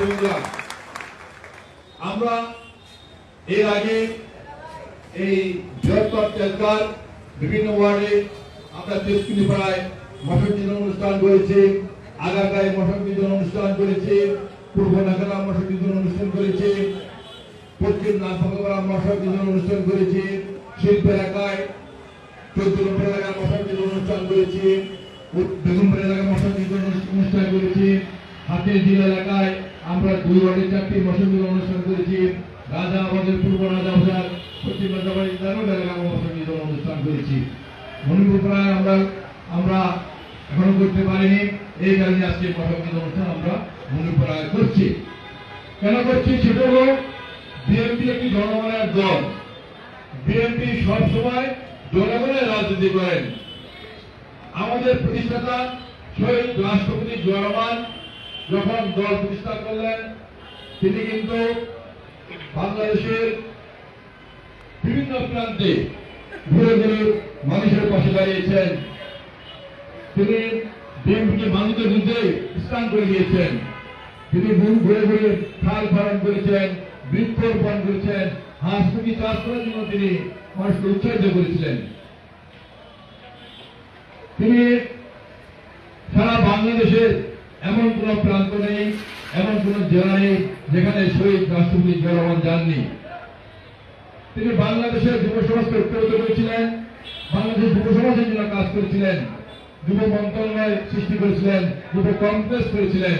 সাথীরা আমরা এর আগে এই বৃহত্তর বিভিন্ন ওয়ার্ডে আমরা তেজকুনি পাড়ায় মশক নিধন অনুষ্ঠান করেছি, আগারগাঁয়ে মশক নিধন অনুষ্ঠান করেছি, পূর্ব নাগারা মশক নিধন অনুষ্ঠান করেছি, পশ্চিম নাগপাড়া মশক নিধন অনুষ্ঠান করেছি শিল্প এলাকায় চোদ্দ নম্বর এলাকায় মশক নিধন অনুষ্ঠান করেছি বেগমপুর এলাকায় মশক নিধন অনুষ্ঠান করেছি হাতের জিলা এলাকায় আমরা দুই ওয়ার্ডে চারটি মশক অনুষ্ঠান করেছি। রাজা আমাদের পূর্ব রাজা বাজার পশ্চিম রাজাবাড়ি তেরো মশক অনুষ্ঠান করেছি। মণিপুর আমরা আমরা এখনও করতে পারিনি। এই কারণে আজকে মশক অনুষ্ঠান আমরা মণিপুর করছি। কেন করছি? সেটা হলো বিএনপি একটি জনগণের দল। বিএনপি সবসময় জনগণের রাজনীতি করেন। আমাদের প্রতিষ্ঠাতা শহীদ রাষ্ট্রপতি জিয়া রহমান যখন দল প্রতিষ্ঠা করলেন, তিনি কিন্তু বাংলাদেশের বিভিন্ন প্রান্তে ঘুরে ঘুরে মানুষের পাশে দাঁড়িয়েছেন। তিনি বিএনপিকে মানুষের বিরুদ্ধে স্থান করে দিয়েছেন। তিনি মন ঘুরে ঘুরে খাল খনন করেছেন বৃক্ষরোপণ করেছেন, হাঁস মুরগি চাষ করার জন্য তিনি মানুষকে উৎসাহিত করেছিলেন। তিনি সারা বাংলাদেশের এমন কোন প্রান্ত নেই এমন কোন জেলা নেই যেখানে শহীদ রাষ্ট্রপতি জিয়া যাননি। তিনি বাংলাদেশের যুব সমাজকে উত্তরিত করেছিলেন, বাংলাদেশের যুব সমাজের জন্য কাজ করেছিলেন, যুব মন্ত্রণালয় সৃষ্টি করেছিলেন, যুব কংগ্রেস করেছিলেন,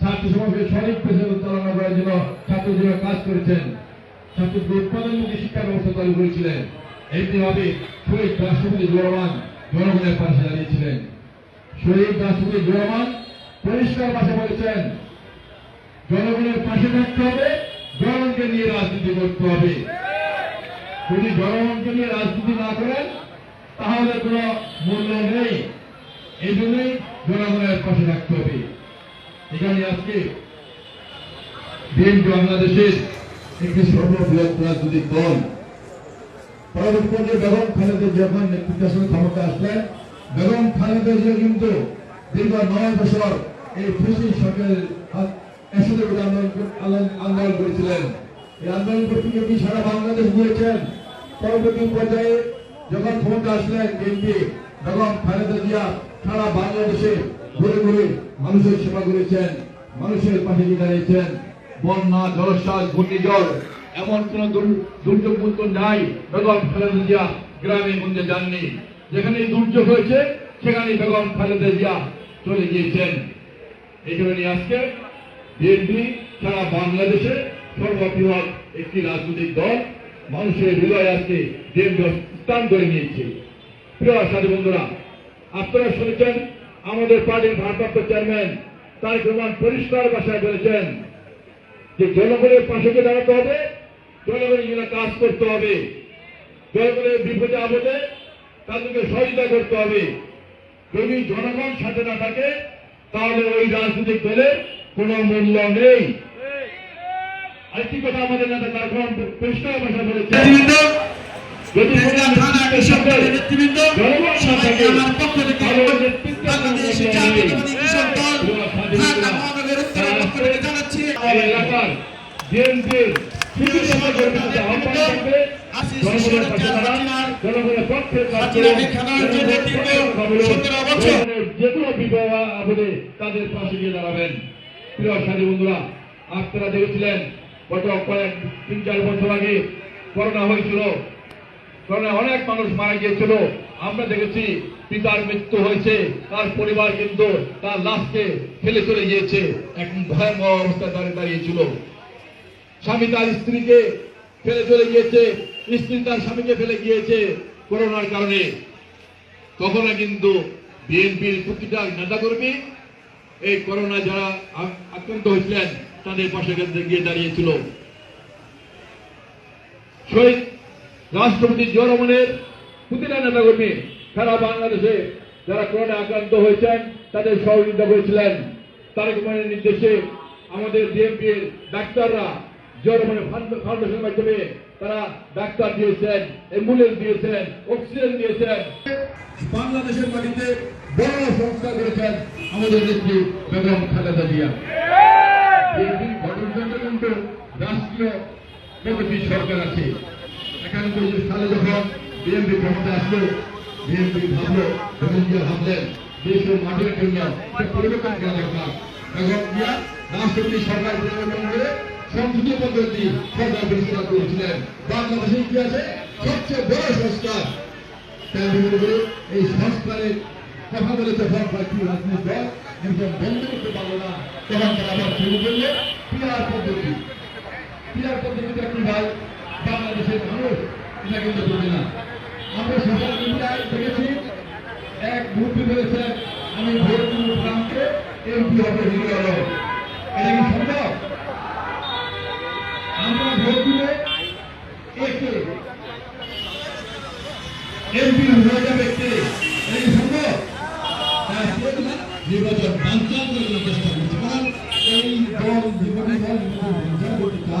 ছাত্র সমাজকে সঠিক পেশা চালনা করার জন্য ছাত্রদের জন্য কাজ করেছেন, ছাত্রদের উৎপাদনমুখী শিক্ষা ব্যবস্থা চালু করেছিলেন। এইভাবে শহীদ রাষ্ট্রপতি জিয়া জনগণের পাশে দাঁড়িয়েছিলেন। শহীদ রাষ্ট্রপতি জিয়া রহমান পরিষ্কার ভাষা বলেছেন, জনগণের পাশে থাকতে হবে, জনগণকে নিয়ে রাজনীতি করতে হবে। যদি জনগণকে নিয়ে রাজনীতি না করেন, তাহলে কোনো মূল্য নেই। এই জন্যই জনগণের পাশে থাকতে হবে। এখানে আজকে বিএনপি বাংলাদেশের একটি সর্ববৃহৎ রাজনৈতিক দল, পরবর্তী বেগম খালেদা যখন নেতৃত্বের ক্ষমতা আসলেন, বেগম খালেদা জিয়া কিন্তু দীর্ঘ নয় বছর এই সরকারের আন্দোলন আন্দোলন- করেছিলেন। এই আন্দোলন করতে সারা বাংলাদেশ পরবর্তী পর্যায়ে যখন ক্ষমতা আসলেন বিএনপি খালেদা জিয়া সারা বাংলাদেশে ঘুরে ঘুরে মানুষের সেবা করেছেন, মানুষের পাশে দাঁড়িয়েছেন। বন্যা জলশ্বাস ঘূর্ণিঝড়, এমন কোন দুর্যোগ মতো নাই, বেগম খালেদা জিয়া গ্রামে গঞ্জে যাননি। যেখানে দুর্যোগ হয়েছে সেখানে বেগম খালেদা জিয়া চলে গিয়েছেন। এই কারণে আজকে বিএনপি সারা বাংলাদেশে সর্ববৃহৎ একটি রাজনৈতিক দল। মানুষের হৃদয় আজকে স্থান করে নিয়েছে। প্রিয় সাথী বন্ধুরা, আপনারা শুনেছেন, আমাদের পার্টির ভারপ্রাপ্ত চেয়ারম্যান তারেক রহমান পরিষ্কার ভাষায় বলেছেন যে জনগণের পাশে দাঁড়াতে হবে, জনগণের জন্য কাজ করতে হবে। জনগণের বিপদে আপদে তাদেরকে সহযোগিতা করতে হবে। যদি জনগণ সাথে না থাকে তাহলে ওই রাজনৈতিক দলের কোন মূল্য নেই। আরেকটি কথা আমাদের নেতা কারখান পরিষ্কার ভাষা বলেছে এলাকার বিএনপির জনগণের আমরা দেখেছি পিতার মৃত্যু হয়েছে, তার পরিবার কিন্তু তার লাশকে ফেলে চলে গিয়েছে। এক ভয়াবহ অবস্থায় দাঁড়িয়ে দাঁড়িয়েছিল স্বামী তার স্ত্রীকে ফেলে চলে গিয়েছে, স্ত্রী তার স্বামীকে ফেলে গিয়েছে। করোনার কারণে তখন কিন্তু বিএনপির প্রতিটা নেতাকর্মী এই করোনা যারা আক্রান্ত হয়েছিলেন, তাদের পাশে গিয়ে দাঁড়িয়েছিল। শহীদ রাষ্ট্রপতি জিয়া রহমানের প্রতিটা নেতাকর্মী সারা বাংলাদেশে যারা করোনা আক্রান্ত হয়েছেন, তাদের সহযোগিতা করেছিলেন। তারেক রহমানের নির্দেশে আমাদের বিএনপির ডাক্তাররা জিয়া ফাউন্ডেশনের মাধ্যমে তারা ডাক্তার দিয়েছেন, অ্যাম্বুলেন্স দিয়েছেন, অক্সিজেন দিয়েছেন। বাংলাদেশের মাটিতে বড় সংস্কার করেছেন আমাদের নেত্রী বেগম খালেদা জিয়া। বিএনপির প্রগতি সরকার আছে। একানব্বই সালে যখন বিএনপি ক্ষমতা আসলো, বিএনপি ভাবলেন, দেশের জন্য পরিবর্তন করা দরকার। রাষ্ট্রপতি সরকার পরিবর্তন করে সংসদীয় পদ্ধতি সরকার পরিষ্কার করেছিলেন। বাংলাদেশে কি আছে সবচেয়ে বড় সংস্কার। তাই আমি মনে করি এই সংস্কারের কথা বলে যখন কয়েকটি রাজনৈতিক দল, একজন বন্ধ করতে পারল না। তখন তারা আবার শুরু করল পিয়ার পদ্ধতি। পিয়ার পদ্ধতিটা কি ভাই, বাংলাদেশের মানুষ, এটা কিন্তু বোঝে না। আমরা সোশ্যাল মিডিয়ায় দেখেছি। এক মুরব্বী বলেছেন আমি ভোট ট্রাম্পকে, এমপি হবে হিরো এটা কি সম্ভব?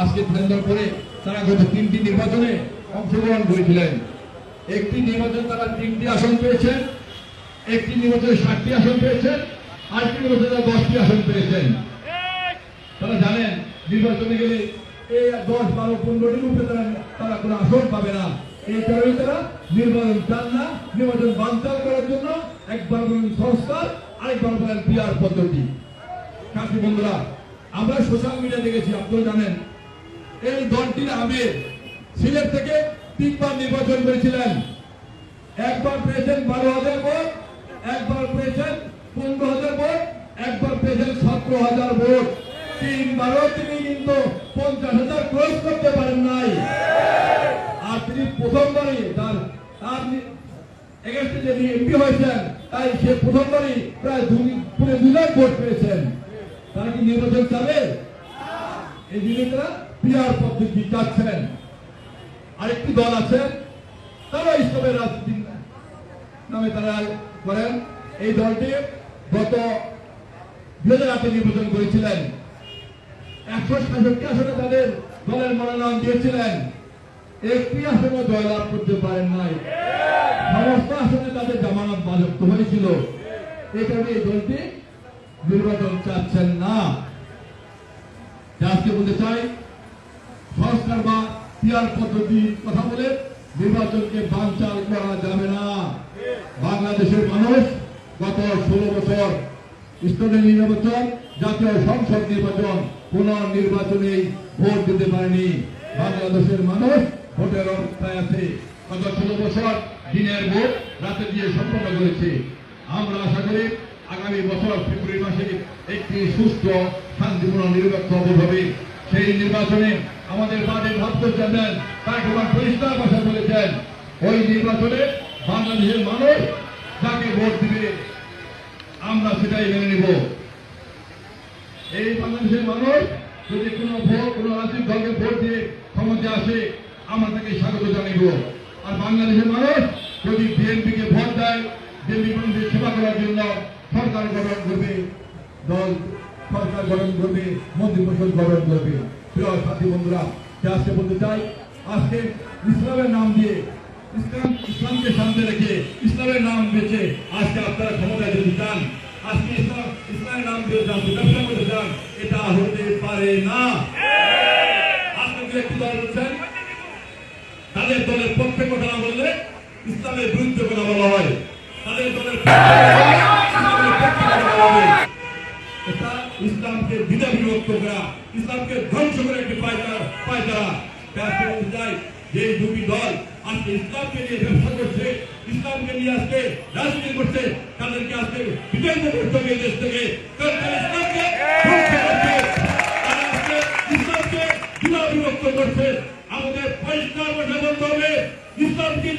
আজকে স্বাধীনতার পরে তারা গত তিনটি নির্বাচনে অংশগ্রহণ করেছিলেন। একটি নির্বাচনে তারা তিনটি আসন পেয়েছেন একটি নির্বাচনে ষাটটি আসন পেয়েছেন আরেকটি নির্বাচনে তারা দশটি আসন পেয়েছেন তারা জানেন, নির্বাচনে গেলে এই দশ, বারো পনেরোটির উপরে তারা তারা কোনো আসন পাবে না। এই কারণে তারা নির্বাচন চান না। নির্বাচন বানচাল করার জন্য একবার বলেন সংস্কার, আরেকবার বলেন পিয়ার পদ্ধতি। কাশি বন্ধুরা, আমরা সোশ্যাল মিডিয়া দেখেছি, আপনারা জানেন এই দলটির আমির সিলেট থেকে তিনবার নির্বাচন করেছিলেন। একবার পেয়েছেন বারো হাজার ভোট, একবার পেয়েছেন পনেরো হাজার ভোট, একবার পেয়েছেন সতেরো হাজার ভোট। তিনবারও তিনি কিন্তু পঞ্চাশ হাজার ক্রস করতে পারেন নাই। আর তিনি প্রথমবারই তার তার এমপি হয়েছেন, তাই সে প্রথমবারই প্রায় দুই পুরো দুই লাখ ভোট পেয়েছেন। তারা কি নির্বাচন চাবে? এই তারা পিয়ার পদ্ধতি চাচ্ছেন আরেকটি দল আছে তারা ইসলামের রাজনীতি নামে তারা করেন। এই দলটি গত দুই হাজার আটে নির্বাচন করেছিলেন। একশো সাতষট্টি আসনে তাদের দলের মনোনয়ন দিয়েছিলেন। একটি আসনে জয়লাভ করতে পারেন নাই। সমস্ত আসনে তাদের জামানত বাজপ্ত হয়েছিল। কারণে এই দলটি নির্বাচন চাচ্ছেন না। আজকে বলতে চাই সংস্কার বা পিয়ার পদ্ধতি কথা বলে নির্বাচনকে বানচাল করা যাবে না। বাংলাদেশের মানুষ গত ষোলো বছর স্থানীয় নির্বাচন, জাতীয় সংসদ নির্বাচন পুনর্নির্বাচনে ভোট দিতে পারেনি। বাংলাদেশের মানুষ ভোটের অবস্থায় আছে। গত ষোলো বছর দিনের ভোট রাতে দিয়ে সম্পন্ন করেছে। আমরা আশা করি আগামী বছর ফেব্রুয়ারি মাসে একটি সুস্থ শান্তিপূর্ণ ভোট হবে। সেই নির্বাচনে আমাদের বাজেট ভাবতে চান তার কুমার পরিষ্কার ভাষা বলেছেন, ওই নির্বাচনে বাংলাদেশের মানুষ যাকে ভোট দিবে, আমরা সেটাই মেনে নিব। এই বাংলাদেশের মানুষ যদি কোনো ভোট, কোনো রাজনৈতিক দলকে ভোট দিয়ে ক্ষমতা আসে, আমরা তাকে স্বাগত জানাইব। আর বাংলাদেশের মানুষ যদি বিএনপি কে ভোট দেয়, বিএনপি মানুষের সেবা করার জন্য সরকার গঠন করবে, দল সরকার গঠন করবে মন্ত্রিপরিষদ গঠন করবে। প্রিয় সাথী বন্ধুরা আজকে বলতে চাই, আজকে ইসলামের নাম দিয়ে, ইসলাম, ইসলামকে সামনে রেখে ইসলামের নাম বেছে আজকে আপনারা ক্ষমতায় যদি চান আজকে ইসলাম, ইসলামের নাম দিয়ে যান, ব্যবসা করতে চান এটা হতে পারে না। আপনি একটি দল বলছেন, তাদের দলের পক্ষে কথা না বললে ইসলামের বিরুদ্ধে কথা বলা হয়। তাদের দলের পক্ষে কথা বলা এটা ইসলামকে দ্বিধা বিভক্ত করা ইসলামকে ধ্বংস করে একটি পায়তারা পায়তারা। চাই যে দুটি দল আজকে ইসলামকে নিয়ে ব্যবসা করছে, ইসলামকে নিয়ে আজকে রাজনীতি করছে, তাদেরকে আজকে বিতাড়িত করতে হবে দেশ থেকে। কারণ ইসলামকে ইসলামকে দ্বিধা বিভক্ত করছে। আমাদের পরিষ্কার কথা বলতে হবে, ইসলামকে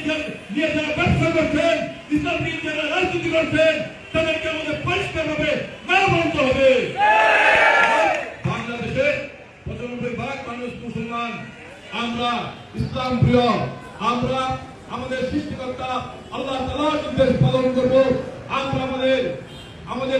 নিয়ে যারা ব্যবসা করছেন, ইসলামকে যারা রাজনীতি করছেন, তাদেরকে আমাদের পরিষ্কার হবে না বলতে হবে বাংলাদেশের পঁচানব্বই ভাগ মানুষ মুসলমান আমরা ইসলাম প্রিয় আমরা আমাদের সৃষ্টিকর্তা আল্লাহ তাআলার নির্দেশ পালন করব আমরা আমাদের আমাদের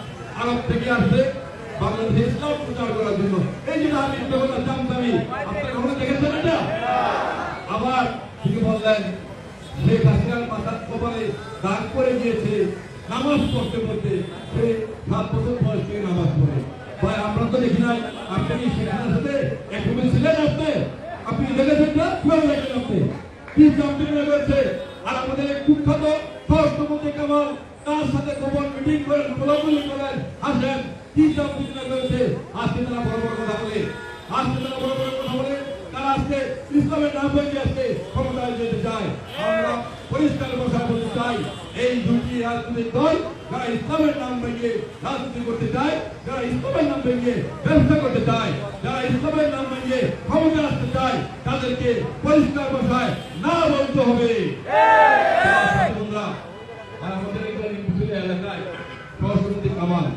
আরব থেকে আসছে। বাংলাদেশে ইসলাম প্রচার করার জন্য। এই যে আমি কথা জানতামই আপনারা কখনো দেখেছেন এটা? আবার তিনি বললেন, শেখ হাসিনার মাথার কপালে দাগ করে গিয়েছে, নামাজ পড়তে পড়তে সে সাত বছর বয়স থেকে নামাজ পড়ে। ভাই, আমরা তো দেখি নাই, আপনি কি শেখ হাসিনার সাথে একরকম ছিলেন আপনি? আপনি দেখেছেন না? কীভাবে কি জানতে করেছে আর আমাদের কুখ্যাত তার সাথে গোপন কি বড় বড় কথা বলে। তারা কথা পরিষ্কার ভাষা বলতে চাই, এই দুটি রাজনৈতিক দল যারা ইসলামের নাম করতে চায়, যারা নাম ভেঙে ব্যবসা করতে চায়, যারা ইসলামের নাম ভেঙে ক্ষমতা চায়, তাদেরকে পরিষ্কার ভাষায় না বলতে হবে বন্ধুরা, আর আমাদের এই মুসলিম এলাকায় সহস্রপতি কামাল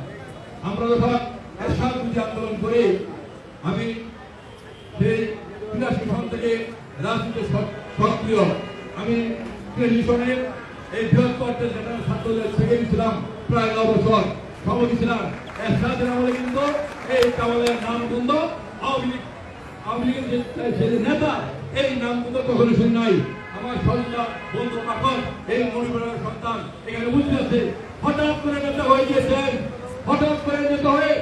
আমরা যখন এরশাদ বিরোধী আন্দোলন করে আমি সেই বিরাশি সন থেকে রাজনীতি সক্রিয় আমি টেলিভিশনের এই বৃহত্তর জেনারেল ছাত্রদের সেক্রেটারি ছিলাম প্রায় ন বছর সভাপতি ছিলাম, এরশাদের আমলে কিন্তু এই কামালের নাম কিন্তু আওয়ামী লীগ আওয়ামী লীগের যে নেতা, এই নাম কিন্তু কখনো শুনি নাই। আমার সন্তান বন্ধু পাখন এই মনিপুরের সন্তান এখানে বুঝতে আছে। হঠাৎ করে নেতা হয়ে গিয়েছেন। হঠাৎ করে নেতা হয়ে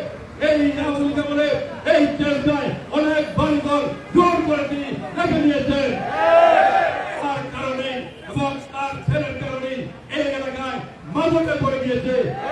এই নামগুলিকে বলে এই চেষ্টায় অনেক বাড়িঘর জোর করে তিনি রেখে দিয়েছেন তার কারণে এবং তার ছেলের কারণে এই এলাকায় মাদকে পড়ে গিয়েছে তার ছেলে ছিল ঢাকা মহানগরী থেকে মাদকের বড় ব্যবসায়ী মাদকের সম্রাট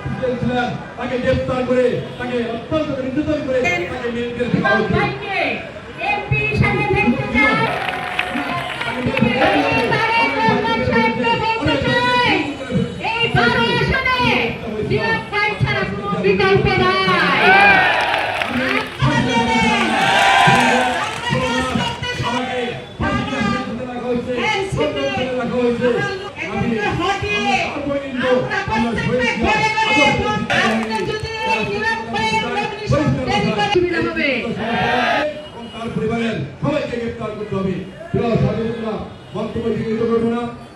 প্রেসিডেন্ট ছিলেন তাকে গ্রেফতার করে তাকে অত্যন্ত নির্যাতন করে তাকে মেয়েদের সবাইকে করতে হবে। প্রিয় সাধুরা বক্তব্য সীমিত করব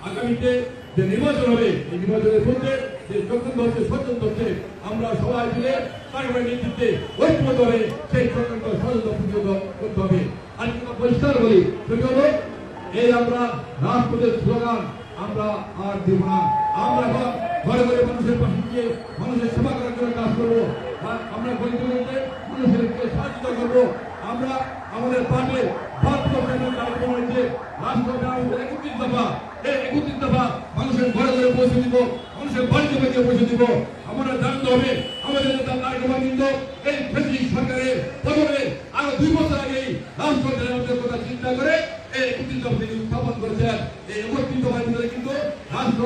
আগামীতে যে নির্বাচন হবে, এই নির্বাচনের মধ্যে যে চক্রান্ত হচ্ছে ষড়যন্ত্র হচ্ছে, আমরা সবাই মিলে তারপরে নেতৃত্বে ঐক্যবদ্ধ হয়ে সেই চক্রান্ত ষড়যন্ত্র প্রতিহত করতে হবে। আর কি পরিষ্কার বলি সেটি এই আমরা রাজপথের স্লোগান, আমরা আর দেব না। আমরা এখন ঘরে ঘরে মানুষের পাশে গিয়ে মানুষের সেবা করার জন্য কাজ করব। আমরা গরিব মানুষেরকে সাহায্য করব। আমরা আমাদের পার্টি জনতা কার্যক্রম হয়েছে রাষ্ট্রপতি আমাদের একত্রিশ দফা এই একত্রিশ দফা মানুষের ঘরে ঘরে পৌঁছে দিব মানুষের বাড়িতে বাড়িতে পৌঁছে দিব আমরা জানতে হবে আমাদের নেতা রহমান কিন্তু এই ফেসিক সরকারের পতনে আরও দুই বছর আগেই রাষ্ট্রপতির আমাদের কথা চিন্তা করে এই একত্রিশ দফা তিনি উত্থাপন করেছেন এই একত্রিশ দফার ভিতরে কিন্তু রাষ্ট্র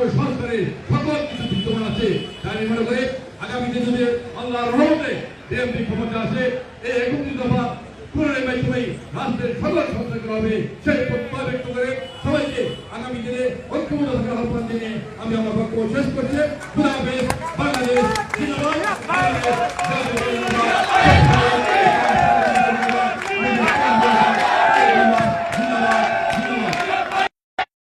আছে আল্লাহর রহমতে ক্ষমতা আসে এই একত্রিশ দফা পুনরায় মাধ্যমে রাষ্ট্রের সকল সচেতন হবে, সেই প্রত্যয় ব্যক্ত করে সবাইকে আগামী দিনে ঐক্যবদ্ধ থাকার আহ্বান জানিয়ে আমি আমার বক্তব্য শেষ করছি। বাংলাদেশ